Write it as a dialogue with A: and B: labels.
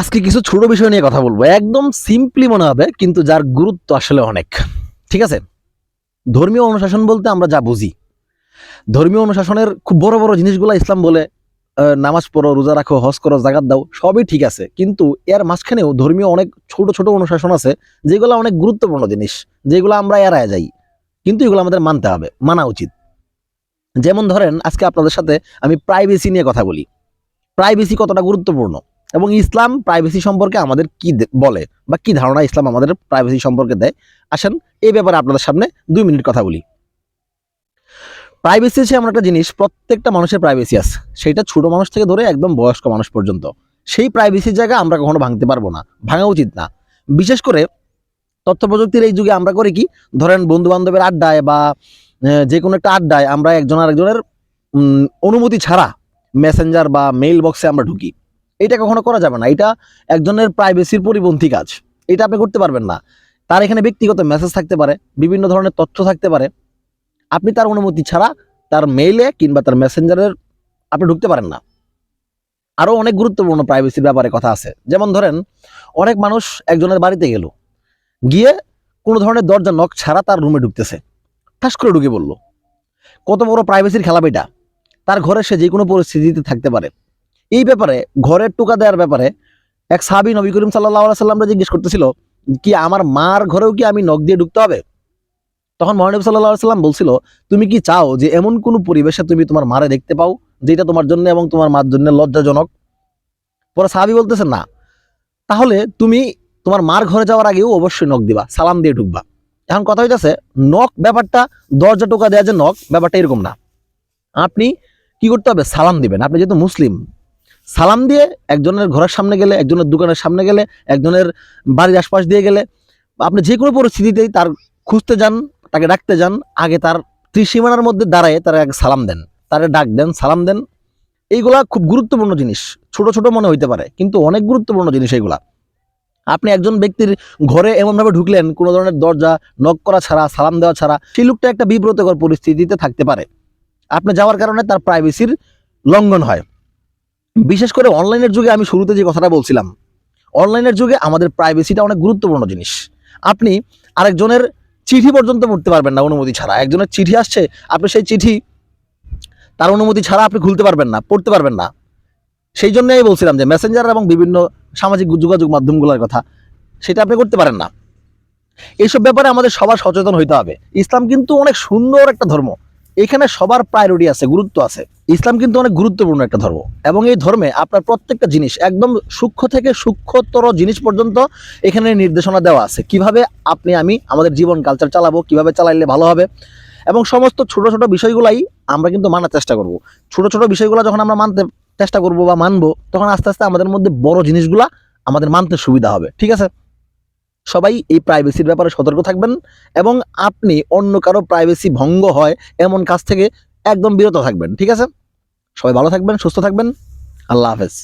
A: আজকে কিছু ছোট বিষয় নিয়ে কথা বলব। একদম সিম্পলি মনে হবে, কিন্তু যার গুরুত্ব আসলে অনেক। ঠিক আছে? ধর্মীয় অনুশাসন বলতে আমরা যা বুঝি। ধর্মীয় অনুশাসনের খুব বড় বড় জিনিসগুলো ইসলাম বলে নামাজ পড়ো, রোজা রাখো, হজ করো জাগাত দাও, সবই ঠিক আছে। কিন্তু এর মাঝখানেও ধর্মীয় অনেক ছোট ছোট অনুশাসন আছে, যেগুলো অনেক গুরুত্বপূর্ণ জিনিস, যেগুলো আমরা এড়ায় যাই। কিন্তু এগুলো আমাদের মানতে হবে, মানা উচিত। যেমন ধরেন, আজকে আপনাদের সাথে আমি প্রাইভেসি নিয়ে কথা বলি। প্রাইভেসি কতটা গুরুত্বপূর্ণ? এবং ইসলাম প্রাইভেসি সম্পর্কে আমাদের কি বলে বা কি ধারণা ইসলাম আমাদের প্রাইভেসি সম্পর্কে দেয়? আসেন, এই ব্যাপারে আপনাদের সামনে দুই মিনিট কথা বলি। প্রাইভেসি হচ্ছে এমন একটা জিনিস, প্রত্যেকটা মানুষের প্রাইভেসি আছে। সেটা ছোট মানুষ থেকে ধরে একদম বয়স্ক মানুষ পর্যন্ত। সেই প্রাইভেসির জায়গা আমরা কখনো ভাঙতে পারব না, ভাঙা উচিত না। বিশেষ করে তথ্য প্রযুক্তির এই যুগে আমরা করি কি, ধরেন বন্ধু বান্ধবের আড্ডায় বা যে কোনো একটা আড্ডায় আমরা একজন আরেকজনের অনুমতি ছাড়া মেসেঞ্জার বা মেইল বক্সে আমরা ঢুকি। এটা কখনো করা যাবে না। এটা একজনের প্রাইভেসির পরিপন্থী কাজ। এটা আপনি করতে পারবেন না। তার এখানে ব্যক্তিগত মেসেজ থাকতে পারে, বিভিন্ন ধরনের তথ্য থাকতে পারে। আপনি তার অনুমতি ছাড়া তার মেইলে কিংবা তার মেসেঞ্জারের আপনি ঢুকতে পারেন না। আরও অনেক গুরুত্বপূর্ণ প্রাইভেসির ব্যাপারে কথা আছে। যেমন ধরেন, অনেক মানুষ একজনের বাড়িতে গেল। গিয়ে কোনো ধরনের দরজা নখ ছাড়া তার রুমে ঢুকতেছে। ঠাস করে ঢুকে বলল কত বড় প্রাইভেসির খেলা এটা তার ঘরে সে যে কোনো পরিস্থিতিতে থাকতে পারে। এই ব্যাপারে, ঘরের টোকা দেওয়ার ব্যাপারে এক সাহাবি নবী করিম সাল্লাহ সাল্লামরা জিজ্ঞেস করতেছিল, কি আমার মার ঘরেও কি আমি নখ দিয়ে ঢুকতে হবে? তখন মহানবী সাল্লাহ সাল্লাম বলছিল, তুমি কি চাও যে এমন কোনো পরিবেশে তুমি তোমার মারে দেখতে পাও, যেটা তোমার জন্য এবং তোমার মার জন্য লজ্জাজনক? পরে সাহাবি বলতেছে, না। তাহলে তুমি তোমার মার ঘরে যাওয়ার আগেও অবশ্যই নখ দিবা, সালাম দিয়ে ঢুকবা। এখন কথা হইতেছে, নখ ব্যাপারটা, দরজা টোকা দেওয়া যে নখ, ব্যাপারটা এরকম না। আপনি কি করতে হবে? সালাম দিবেন। আপনি যেহেতু মুসলিম সালাম দিয়ে একজনের ঘরের সামনে গেলে, একজনের দোকানের সামনে গেলে, একজনের বাড়ির আশপাশ দিয়ে গেলে, আপনি যে কোনো পরিস্থিতিতেই তার খুঁজতে যান, তাকে ডাকতে যান, আগে তার ত্রিসীমানার মধ্যে দাঁড়ায় তার আগে সালাম দেন, তারে ডাক দেন, সালাম দেন। এইগুলা খুব গুরুত্বপূর্ণ জিনিস, ছোট ছোট মনে হইতে পারে, কিন্তু অনেক গুরুত্বপূর্ণ জিনিস এইগুলা। আপনি একজন ব্যক্তির ঘরে এমনভাবে ঢুকলেন, কোনো ধরনের দরজা নক করা ছাড়া, সালাম দেওয়া ছাড়া, সেই লোকটা একটা বিব্রতকর পরিস্থিতিতে থাকতে পারে। আপনি যাওয়ার কারণে তার প্রাইভেসির লঙ্ঘন হয়। বিশেষ করে অনলাইনের যুগে আমি শুরুতে যে কথাটা বলছিলাম, অনলাইনের যুগে আমাদের প্রাইভেসিটা অনেক গুরুত্বপূর্ণ জিনিস। আপনি আরেকজনের চিঠি পর্যন্ত পড়তে পারবেন না অনুমতি ছাড়া। একজনের চিঠি আসছে, আপনি সেই চিঠি তার অনুমতি ছাড়া আপনি খুলতে পারবেন না, পড়তে পারবেন না। সেই জন্যই বলছিলাম যে মেসেঞ্জার এবং বিভিন্ন সামাজিক যোগাযোগ মাধ্যমগুলোর কথা, সেটা আপনি করতে পারেন না। এইসব ব্যাপারে আমাদের সবার সচেতন হইতে হবে। ইসলাম কিন্তু অনেক সুন্দর একটা ধর্ম। এখানে সবার প্রায়োরিটি আছে, গুরুত্ব আছে। ইসলাম কিন্তু অনেক গুরুত্বপূর্ণ একটা ধর্ম। এবং এই ধর্মে আপনার প্রত্যেকটা জিনিস, একদম সূক্ষ্ম থেকে সূক্ষ্মতর জিনিস পর্যন্ত এখানে নির্দেশনা দেওয়া আছে। কীভাবে আপনি, আমি, আমাদের জীবন কালচার চালাবো, কীভাবে চালাইলে ভালো হবে? এবং সমস্ত ছোট ছোট বিষয়গুলাই আমরা কিন্তু মানার চেষ্টা করব। ছোট ছোট বিষয়গুলো যখন আমরা মানতে চেষ্টা করব বা মানবো, তখন আস্তে আস্তে আমাদের মধ্যে বড় জিনিসগুলা আমাদের মানতে সুবিধা হবে। ঠিক আছে? সবাই এই প্রাইভেসির ব্যাপারে সতর্ক থাকবেন এবং আপনি অন্য কারও প্রাইভেসি ভঙ্গ হয় এমন কাজ থেকে একদম বিরত থাকবেন, ঠিক আছে? সবাই ভালো থাকবেন, সুস্থ থাকবেন, আল্লাহ হাফেজ।